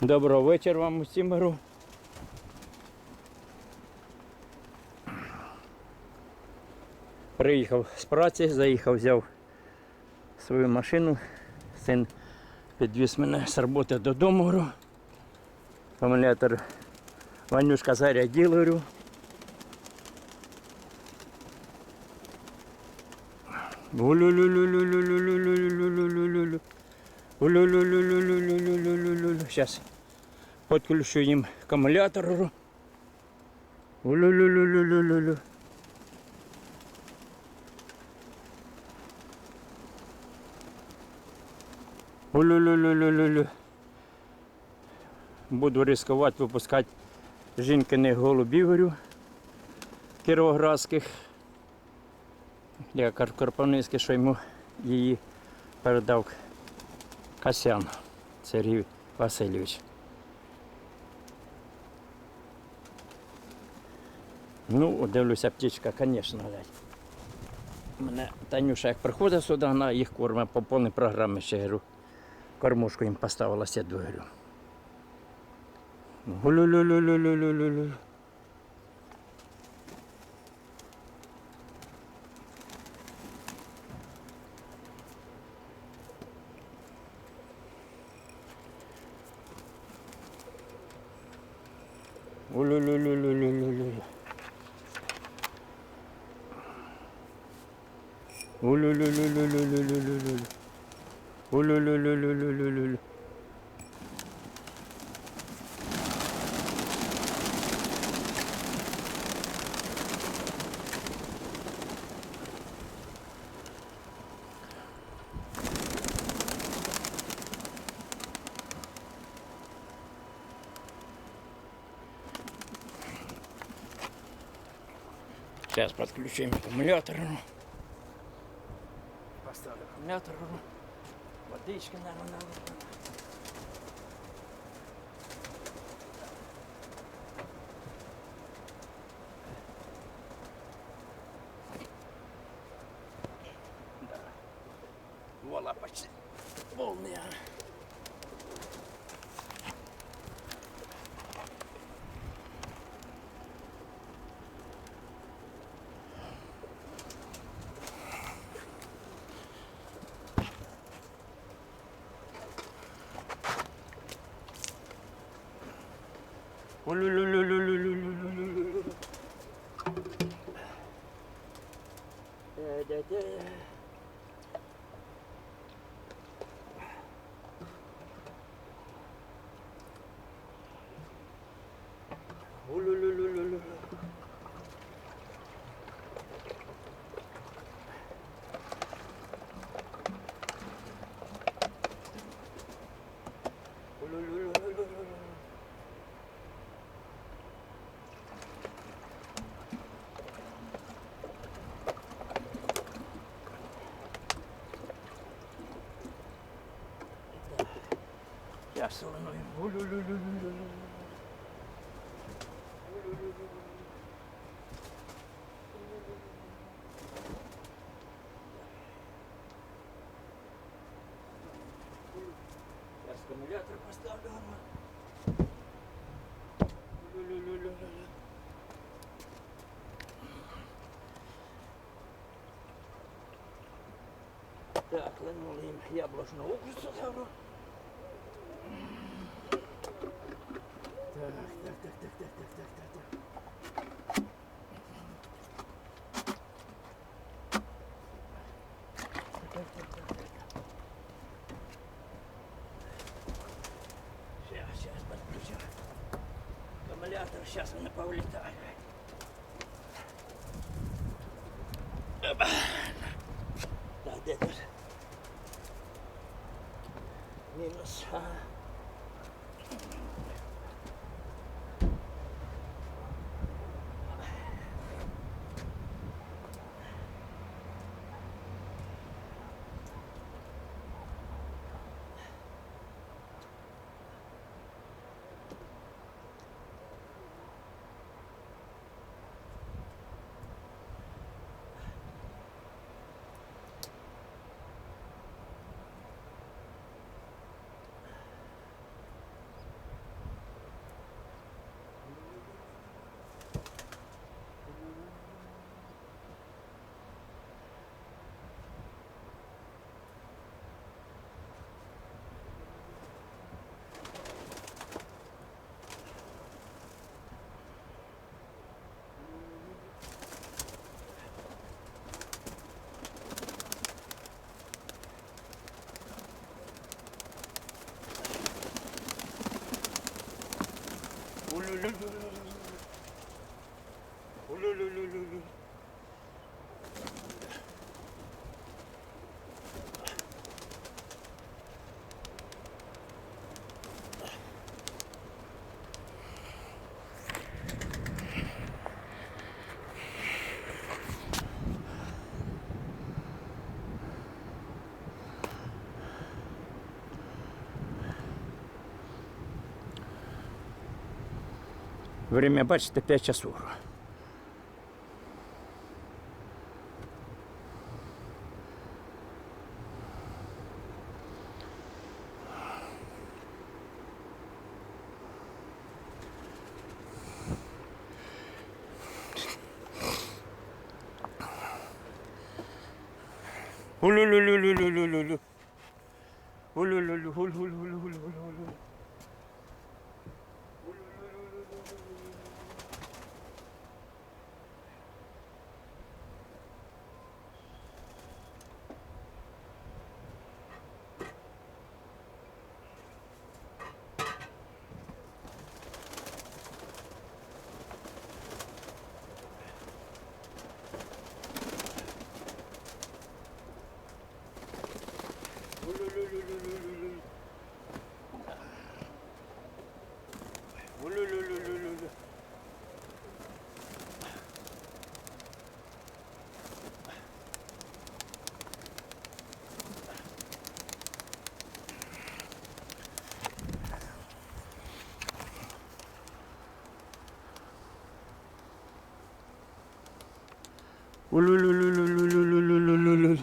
Доброго вечір вам усім миру. Приїхав з праці, заїхав, взяв свою машину, син підвіз мене з роботи додому. Акумулятор Ванюшка зарядів, говорю. Сейчас подключу їм акумулятор. Улю-лю-лю-лю-лю-лю-лю. Улю-лю-лю-лю-лю-лю. Буду ризикувати випускати жінкиних голубів, говорю, кіровоградських. Я Карпівницький, що йому її передав Касян Сергій Васильович. Ну, дивлюся, птічка, звісно, глядь. Мене Танюша, як приходить сюди, вона їх кормить по повній програмі ще говорю. Кормушку їм поставила сіду, говорю. Гулю-лю-лю-лю-лю-лю-лю-лю. Улю-лю-лю-лю-лю-лю-лю. Улю-лю-лю-лю-лю-лю-лю-лю. Сейчас подключим аккумулятор. Mevtur kurma. Madde içkinden ondan kurma. Valla başı. Olmuyor. Oh là là все лунує. Я стимулятор поставлю. Так, линули їм яблучну укрицю. так, так, так, так, так, так, так, так. Сейчас, сейчас подключу. Аккумулятор, сейчас он повлетает. görünür. Время, бачите, 5 часов. Улю-лю-лю-лю-лю-лю-лю. Улю-лю-лю, улю-лю-лю-лю-лю-лю. Улю-лю-лю-лю-лю-лю. Улю-лю-лю-лю-лю-лю-лю-лю-лю.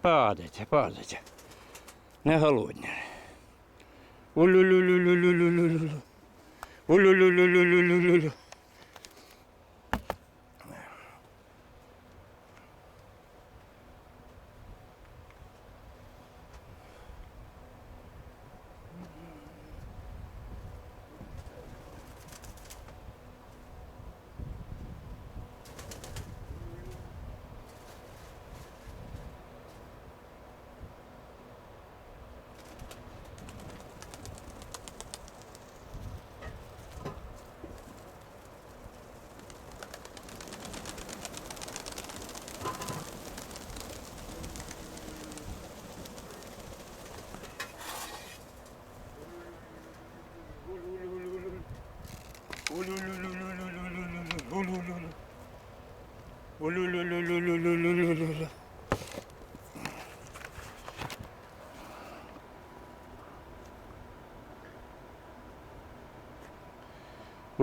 Падайте, падайте. Не голодні. Улю-лю-лю-лю-лю-лю-лю-лю. Улю-лю-лю-лю-лю-лю-лю.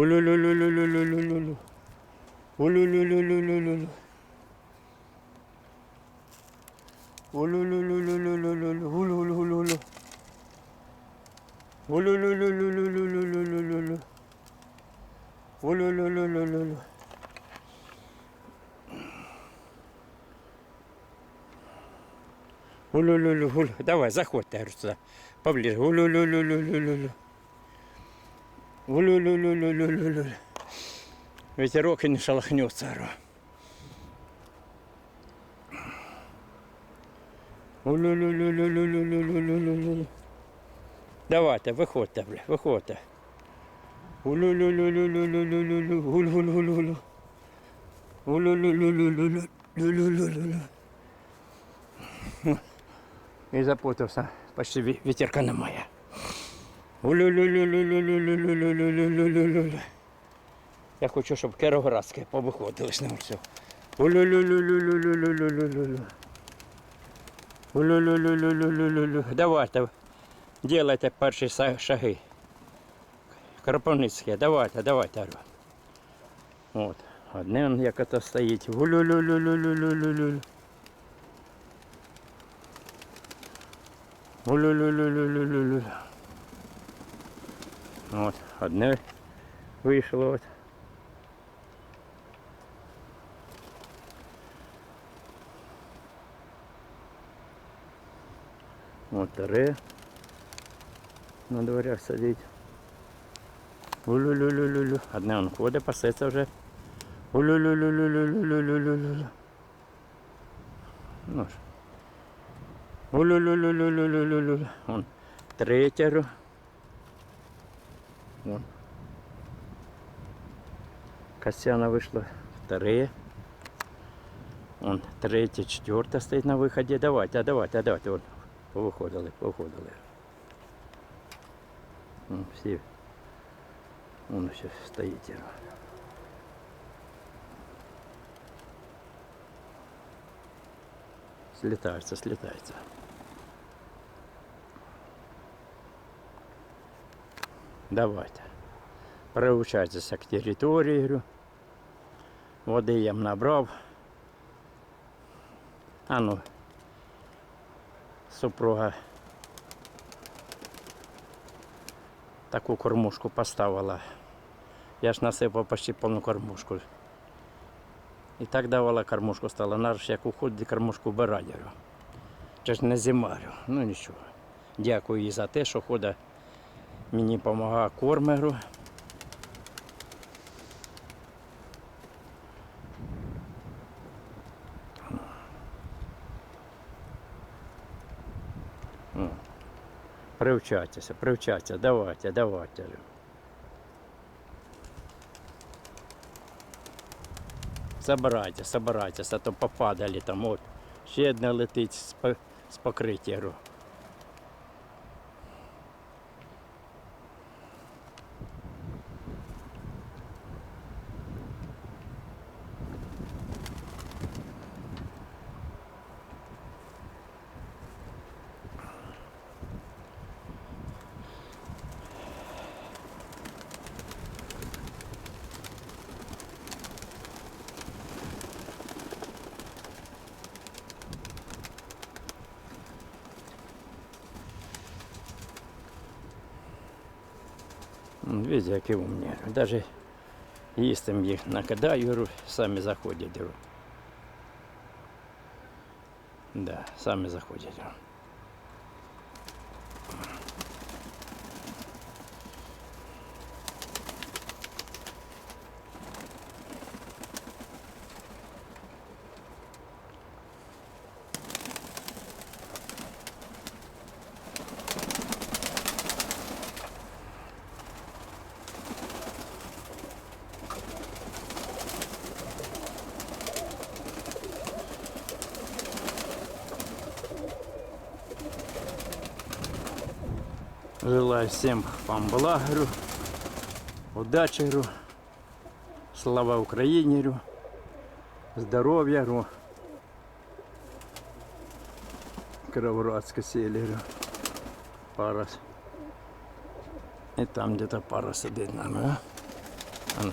Улю-лю-лю-лю-лю-лю-лю-лю. Улю-лю-лю-лю-лю-лю-лю. Улю-лю-лю-лю-лю-лю-лю. Улю-лю-лю-лю. Улю-лю-лю-лю-лю-лю-лю-лю-лю. Улю-лю-лю-лю-лю-лю. Улю-лю-лю, улю. Давай, заходьте, говорю, сюда. Поближе. Улю-лю-лю-лю-лю-лю. Улю-лю-лю-лю-лю-лю-лю. Ветерок и не шелохнется, говорю. Улю-лю-лю-лю-лю-лю-лю-лю-лю-лю. Давайте, виходьте, бля, виходьте. Улю-лю-лю-лю-лю-лю-лю-лю. Улю-лю-лю-лю. Улю-лю-лю-лю-лю-лю-лю-лю. І запутався. Почти вітерка немає. Я хочу, щоб кероградське повиходили з ним все. Давайте, делайте перші шаги. Карпаницьке, давайте, давайте, От, Одне як ото стоїть. Улю-лю-лю-лю-лю-лю-лю. От, одне вийшло. От. От таре на дворях сидить. Улю-лю-лю-лю-лю. Одне он ходить, пасеться вже. Улю-лю-лю-лю-лю-лю-лю-лю-лю. Ну ж. Улю-лю-лю-лю-лю-лю-лю-лю. Он третя. Вон. Костяна вышла вторые. Он третий, четвертый стоит на выходе. Давайте, а давайте, а давайте. Вот, выходили, выходили. Вон, все. Он все стоит. Слетается, слетается. Давайте. Приучайтеся к території. Говорю. Води я набрав. А ну, супруга таку кормушку поставила. Я ж насипав почти повну кормушку. І так давала кормушку стала. Наш як уходить кормушку говорю. Це ж не зима. говорю. Ну нічого. Дякую їй за те, що ходить мені допомагає кормеру. Привчайтеся, привчайтеся, давайте, давайте. Собирайте, собирайтеся, а то попадали там. От. Ще одне летить з покриття. Видите, які умні. Даже їсти їх накидаю, самі заходять. Да, самі заходять. Желаю всем вам благ, говорю, удачи, говорю, слава Украине, говорю, здоровья, говорю, Кировградской сели, говорю, пара. И там где-то пара сидит, наверное, а?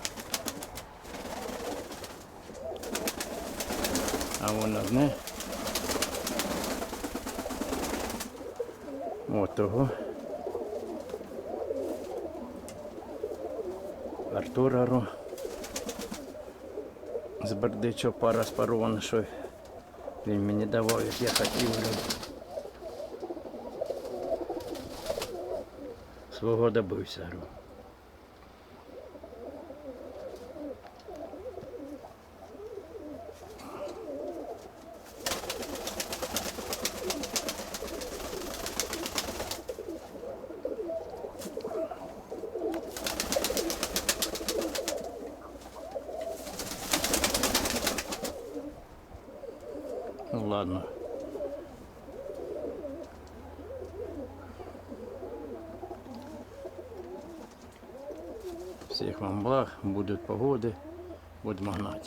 А. Вон одне. От того. Артурару. З Бердичо пара спарована, що він мені давав, як я хотів. Свого добився. говорю. Ну ладно. Всіх вам благ, будуть погоди, будемо гнати.